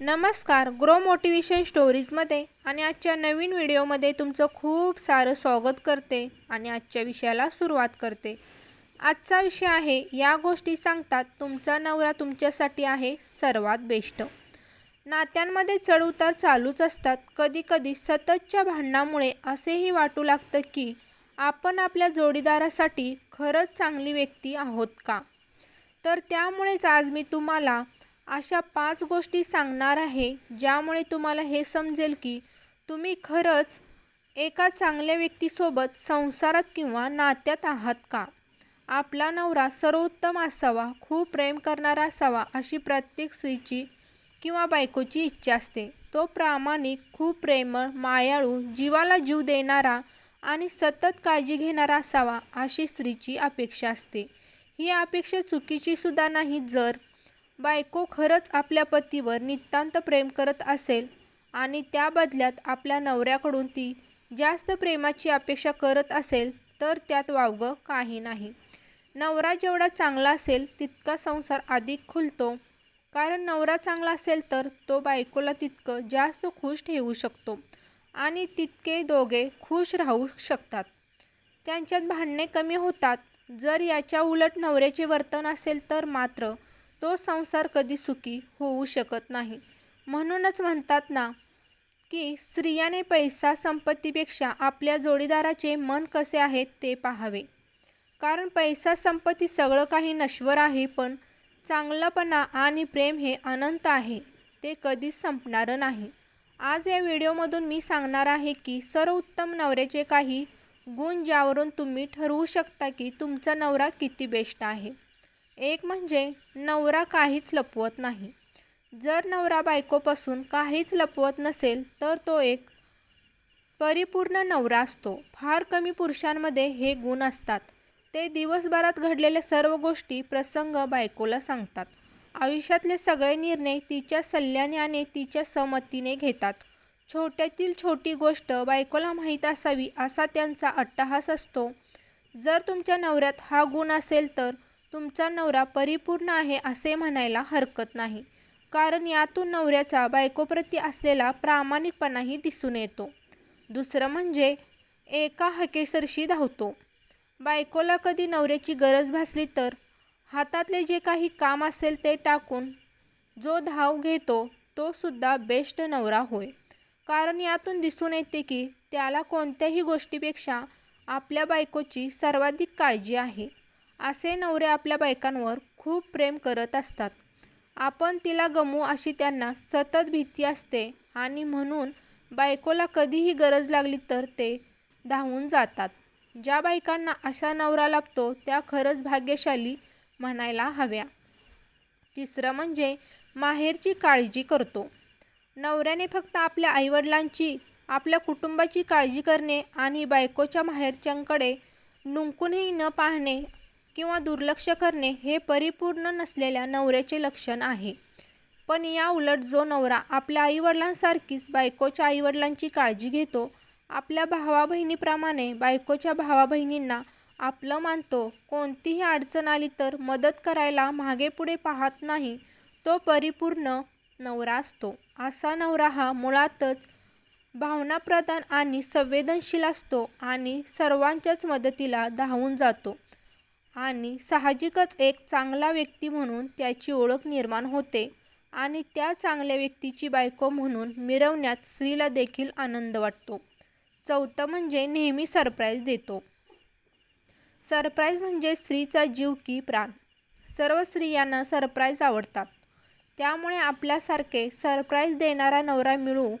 नमस्कार grow motivation स्टोरीजमध्ये आणि आजच्या नवीन व्हिडिओमध्ये तुमचं खूप सारं स्वागत करते आणि आजच्या विषयाला सुरुवात करते. आजचा विषय आहे या गोष्टी सांगतात तुमचा नवरा तुमच्यासाठी आहे सर्वात बेस्ट. नात्यांमध्ये चढउतार चालूच असतात. कधीकधी सततच्या भांडणामुळे असेही वाटू लागतं की आपण आपल्या जोडीदारासाठी खरंच चांगली व्यक्ती आहोत का? तर त्यामुळेच आज मी तुम्हाला अशा पाच गोष्टी सांगणार आहे ज्यामुळे तुम्हाला हे समजेल की तुम्ही खरंच एका चांगल्या व्यक्तीसोबत संसारात किंवा नात्यात आहात का? आपला नवरा सर्वोत्तम असावा खूप प्रेम करणारा असावा अशी प्रत्येक स्त्रीची किंवा बायकोची इच्छा असते. तो प्रामाणिक खूप प्रेमळ मायाळू जीवाला जीव देणारा आणि सतत काळजी घेणारा असावा अशी स्त्रीची अपेक्षा असते. ही अपेक्षा चुकीची सुद्धा नाही जर बायको खरंच आपल्या पतीवर नितांत प्रेम करत असेल आणि त्या बदल्यात आपल्या नवऱ्याकडून ती जास्त प्रेमाची अपेक्षा करत असेल तर त्यात वावगं काही नाही. नवरा जेवढा चांगला असेल तितका संसार अधिक खुलतो. कारण नवरा चांगला असेल तर तो बायकोला तितकं जास्त खुश ठेवू शकतो आणि तितके दोघे खुश राहू शकतात. त्यांच्यात भांडणे कमी होतात. जर याच्या उलट नवऱ्याचे वर्तन असेल तर मात्र तो संसार कधी सुखी होऊ शकत नाही. म्हणूनच म्हणतात ना की स्त्रियाने पैसा संपत्तीपेक्षा आपल्या जोडीदाराचे मन कसे आहे ते पाहावे. कारण पैसा संपत्ती सगळं काही नश्वर आहे पण चांगलंपणा आणि प्रेम हे अनंत आहे ते कधीच संपणारं नाही. आज या व्हिडिओमधून मी सांगणार आहे की सर्वोत्तम नवऱ्याचे काही गुण ज्यावरून तुम्ही ठरवू शकता की तुमचा नवरा किती बेस्ट आहे. एक म्हणजे नवरा काहीच लपवत नाही. जर नवरा बायकोपासून काहीच लपवत नसेल तर तो एक परिपूर्ण नवरा असतो. फार कमी पुरुषांमध्ये हे गुण असतात. ते दिवसभरात घडलेल्या सर्व गोष्टी प्रसंग बायकोला सांगतात. आयुष्यातले सगळे निर्णय तिच्या सल्ल्याने आणि तिच्या सहमतीने घेतात. छोट्यातील छोटी गोष्ट बायकोला माहीत असावी असा त्यांचा अट्टहास असतो. जर तुमच्या नवऱ्यात हा गुण असेल तर तुमचा नवरा परिपूर्ण आहे असे म्हणायला हरकत नाही. कारण यातून नवऱ्याचा बायकोप्रती असलेला प्रामाणिकपणाही दिसून येतो. दुसरं म्हणजे एका हकेसरशी धावतो. बायकोला कधी नवऱ्याची गरज भासली तर हातातले जे काही काम असेल ते टाकून जो धाव घेतो तो सुद्धा बेस्ट नवरा होय. कारण यातून दिसून येते की त्याला कोणत्याही गोष्टीपेक्षा आपल्या बायकोची सर्वाधिक काळजी आहे. असे नवरे आपल्या बायकांवर खूप प्रेम करत असतात. आपण तिला गमू अशी त्यांना सतत भीती असते आणि म्हणून बायकोला कधीही गरज लागली तर ते धावून जातात. ज्या बायकांना अशा नवरा लाभतो त्या खरंच भाग्यशाली म्हणायला हव्या. तिसरं म्हणजे माहेरची काळजी करतो. नवऱ्याने फक्त आपल्या आईवडिलांची आपल्या कुटुंबाची काळजी करणे आणि बायकोच्या माहेरच्यांकडे नुंकूनही न पाहणे किंवा दुर्लक्ष करणे हे परिपूर्ण नसलेल्या नवऱ्याचे लक्षण आहे. पण या उलट जो नवरा आपल्या आईवडिलांसारखीच बायकोच्या आईवडिलांची काळजी घेतो आपल्या भावा बहिणीप्रमाणे बायकोच्या भावा बहिणींना आपलं मानतो कोणतीही अडचण आली तर मदत करायला मागे पुढे पाहत नाही तो परिपूर्ण नवरा असतो. असा नवरा हा मुळातच भावनाप्रधान आणि संवेदनशील असतो आणि सर्वांच्याच मदतीला धावून जातो. आणि साहजिकच एक चांगला व्यक्ती म्हणून त्याची ओळख निर्माण होते आणि त्या चांगल्या व्यक्तीची बायको म्हणून मिरवण्यात स्त्रीला देखील आनंद वाटतो. चौथं म्हणजे नेहमी सरप्राईज देतो. सरप्राईज म्हणजे स्त्रीचा जीव की प्राण. सर्व स्त्रियांना सरप्राईज आवडतात. त्यामुळे आपल्यासारखे सरप्राईज देणारा नवरा मिळू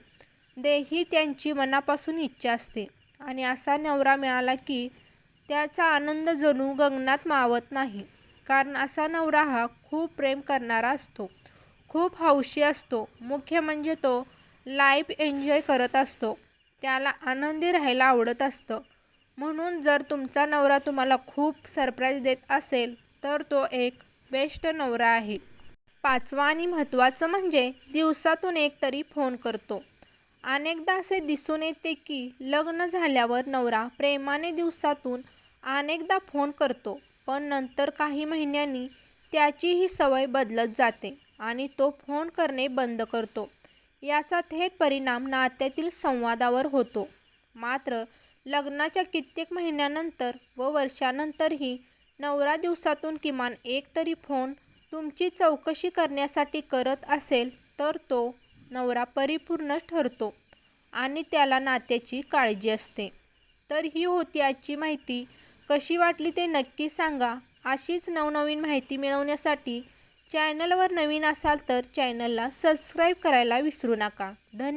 दे ही त्यांची मनापासून इच्छा असते. आणि असा नवरा मिळाला की त्याचा आनंद जणू गगनात मावत नाही. कारण असा नवरा हा खूप प्रेम करणारा असतो. खूप हौशी असतो. मुख्य म्हणजे तो लाईफ एन्जॉय करत असतो. त्याला आनंदी राहायला आवडत असतं. म्हणून जर तुमचा नवरा तुम्हाला खूप सरप्राईज देत असेल तर तो एक बेस्ट नवरा आहे. पाचवा आणि महत्त्वाचं म्हणजे दिवसातून एक तरी फोन करतो. अनेकदा असे दिसून येते की लग्न झाल्यावर नवरा प्रेमाने दिवसातून अनेकदा फोन करतो पण नंतर काही महिन्यांनी त्याची ही सवय बदलत जाते आणि तो फोन करणे बंद करतो. याचा थेट परिणाम नात्यातील संवादावर होतो. मात्र लग्नाच्या कित्येक महिन्यानंतर व वर्षानंतरही नवरा दिवसातून किमान एक तरी फोन तुमची चौकशी करण्यासाठी करत असेल तर तो नवरा परिपूर्ण ठरतो आणि त्याला नात्याची काळजी असते. तर ही होती आजची माहिती. कशी वाटली ते नक्की सांगा. अशीच नवनवीन माहिती मिळवण्यासाठी चॅनलवर नवीन असाल तर चॅनलला सबस्क्राईब करायला विसरू नका. धन्य